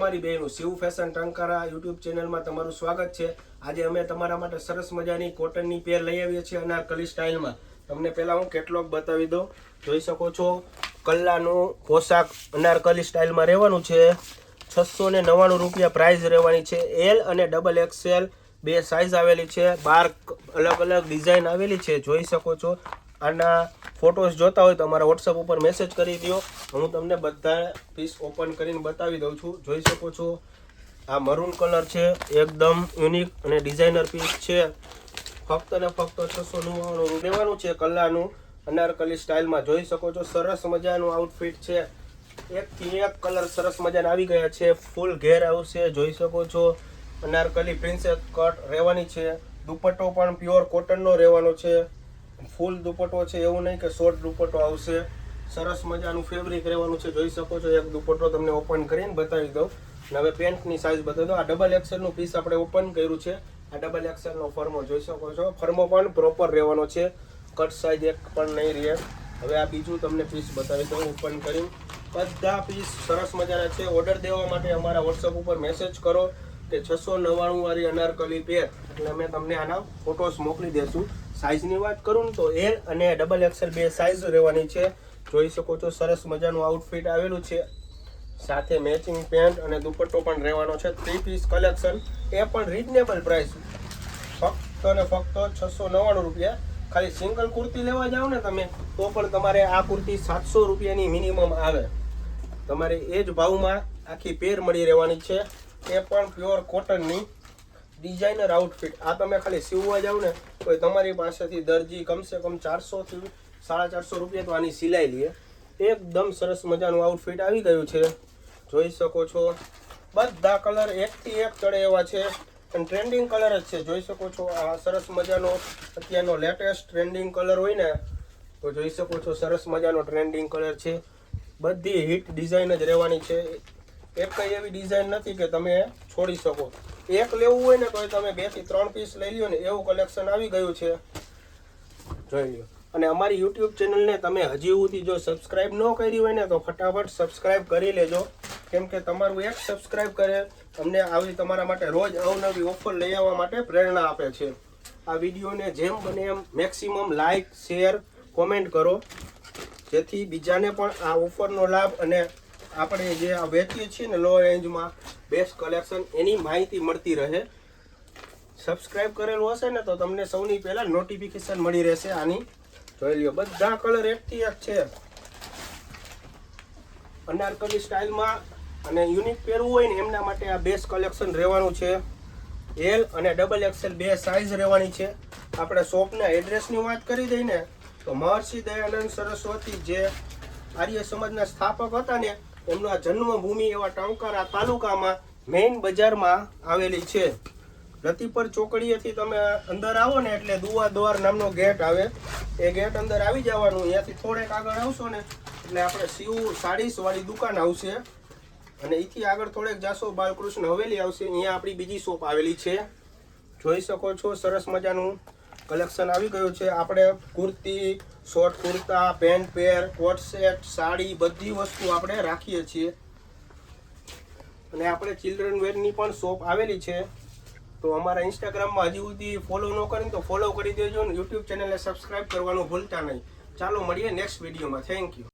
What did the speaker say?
મારી બહેનો, Shiv fashion Tankara YouTube ચેનલમાં તમારું સ્વાગત છે. આજે અમે તમારા માટે સરસ મજાની કોટનની પેર લઈ આવીએ છીએ અનારકલી સ્ટાઇલમાં. તમને પહેલાં હું કેટલોગ બતાવી દઉં. જોઈ શકો છો, કલ્લાનું પોશાક અનારકલી સ્ટાઇલમાં રહેવાનું છે. છસો ને નવ્વાણું રૂપિયા પ્રાઇસ રહેવાની છે. એલ અને ડબલ એક્સેલ બે સાઇઝ આવેલી છે. બાર અલગ અલગ ડિઝાઇન આવેલી છે. જોઈ શકો છો. આના ફોટોસ જોતા હોય તો અમારા વોટ્સઅપ ઉપર મેસેજ કરી દો હું તમને બધા પીસ ઓપન કરીને બતાવી દઉં છું. જોઈ શકો છો, આ મરૂન કલર છે, એકદમ યુનિક અને ડિઝાઇનર પીસ છે. ફક્ત ને ફક્ત છસો નવ્વાણું લેવાનું છે કલાનું. અનારકલી સ્ટાઇલમાં જોઈ શકો છો, સરસ મજાનું આઉટફિટ છે. એકથી એક કલર સરસ મજાના આવી ગયા છે. ફૂલ ઘેર આવશે, જોઈ શકો છો. અનારકલી પ્રિન્સેસ કટ રહેવાની છે. દુપટ્ટો પણ પ્યોર કોટનનો રહેવાનો છે. ફૂલ દુપટ્ટો છે, એવું નહીં કે શોર્ટ દુપટ્ટો આવશે. સરસ મજાનું ફેબ્રિક રહેવાનું છે, જોઈ શકો છો. એક દુપટ્ટો તમને ઓપન કરીને બતાવી દઉં. અને હવે પેન્ટની સાઇઝ બતાવી દઉં. આ ડબલ એક્સેલનું પીસ આપણે ઓપન કર્યું છે. આ ડબલ એક્સેલનો ફર્મો જોઈ શકો છો. ફર્મો પણ પ્રોપર રહેવાનો છે. કટ સાઇઝ એક પણ નહીં રહે. હવે આ બીજું તમને પીસ બતાવી દઉં ઓપન કરીને. બધા પીસ સરસ મજાના છે. ઓર્ડર દેવા માટે અમારા વોટ્સઅપ ઉપર મેસેજ કરો કે છસો નવ્વાણું વાળી અનારકલી પેર એટલે અમે તમને આના ફોટોસ મોકલી દેશું. સાઇઝની વાત કરું ને તો એલ અને ડબલ એક્સેલ બે સાઇઝ રહેવાની છે. જોઈ શકો છો, સરસ મજાનું આઉટફિટ આવેલું છે. સાથે મેચિંગ પેન્ટ અને દુપટ્ટો પણ રહેવાનો છે. થ્રી પીસ કલેક્શન એ પણ રિઝનેબલ પ્રાઇસ ફક્ત ને ફક્ત છસો નવ્વાણું રૂપિયા. ખાલી સિંગલ કુર્તી લેવા જાઓ ને તમે, તો પણ તમારે આ કુર્તી સાતસો રૂપિયાની મિનિમમ આવે. તમારે એ જ ભાવમાં આખી પેર મળી રહેવાની છે. એ પણ પ્યોર કોટનની ડિઝાઇનર આઉટફિટ આ તમે ખાલી સીવવા જાવ ને, તો તમારી પાસેથી દરજી કમસે કમ ચારસોથી સાડા ચારસો રૂપિયા તો આની સિલાઈ લે. એકદમ સરસ મજાનું આઉટફિટ આવી ગયું છે. જોઈ શકો છો. બધા કલર એકથી એક ચડે એવા છે. અને ટ્રેન્ડિંગ કલર જ છે. જોઈ શકો છો. આ સરસ મજાનો અત્યારનો લેટેસ્ટ ટ્રેન્ડિંગ કલર હોય ને, તો જોઈ શકો છો સરસ મજાનો ટ્રેન્ડિંગ કલર છે. બધી હિટ ડિઝાઇન જ રહેવાની છે. એક કંઈ એવી ડિઝાઇન નથી કે તમે છોડી શકો. એક લેવું હોય ને તો તમે બેથી ત્રણ પીસ લઈ લ્યો ને એવું કલેક્શન આવી ગયું છે. જોઈ લ્યો. અને અમારી યુટ્યુબ ચેનલને તમે હજી સુધી જો સબસ્ક્રાઇબ ન કરી હોય ને તો ફટાફટ સબસ્ક્રાઇબ કરી લેજો. કેમ કે તમારું એક સબસ્ક્રાઇબ કરે, તમને આવી તમારા માટે રોજ અવનવી ઓફર લઈ આવવા માટે પ્રેરણા આપે છે. આ વિડીયોને જેમ બને એમ મેક્સિમમ લાઇક શેર કોમેન્ટ કરો. જેથી બીજાને પણ આ ઓફરનો લાભ અને આપણે જે આ વેચીએ છીએ ને લો રેન્જમાં બેસ્ટ કલેક્શન એની માહિતી મળતી રહે. સબસ્ક્રાઇબ કરેલું હશે ને તો તમને સૌની પહેલાં નોટિફિકેશન મળી રહેશે આની. જોઈ લ્યો, બધા કલર એકથી એક છે. અનારકલી સ્ટાઇલમાં અને યુનિક પહેરવું હોય ને એમના માટે આ બેસ્ટ કલેક્શન રહેવાનું છે. એલ અને ડબલ એક્સેલ બે સાઇઝ રહેવાની છે. આપણે શોપના એડ્રેસની વાત કરી દઈએ ને, તો મહર્ષિ દયાનંદ સરસ્વતી જે આર્ય સમાજના સ્થાપક હતા ને એમનું જન્મભૂમિ એવા ટંકારા તાલુકામાં મેઇન બજારમાં આવેલી છે. રતિપર ચોકડીએથી તમે અંદર આવો ને એટલે દુવા દ્વાર નામનો ગેટ આવે. એ ગેટ અંદર આવી જવાનું. અહીંયાથી થોડેક આગળ આવશો ને એટલે આપણે શિવ સાડીસવાળી દુકાન આવશે. અને અહીંથી આગળ થોડેક જાશો, બાલકૃષ્ણ હવેલી આવશે. અહીંયા આપણી બીજી શોપ આવેલી છે. જોઈ શકો છો, સરસ મજાનું કલેક્શન આવી ગયું છે. આપણે kurti short kurta pant pair coat set sari, બધી વસ્તુ આપણે રાખીએ છીએ. અને આપણે ચિલ્ડ્રન વેરની પણ શોપ આવેલી છે. તો અમારા ઇન્સ્ટાગ્રામમાં હજી સુધી ફોલો ન કરીને તો ફોલો કરી દેજો અને યુટ્યુબ ચેનલને સબસ્ક્રાઈબ કરવાનું ભૂલતા નહીં. ચાલો મળીએ નેક્સ્ટ વિડીયોમાં થેન્ક યુ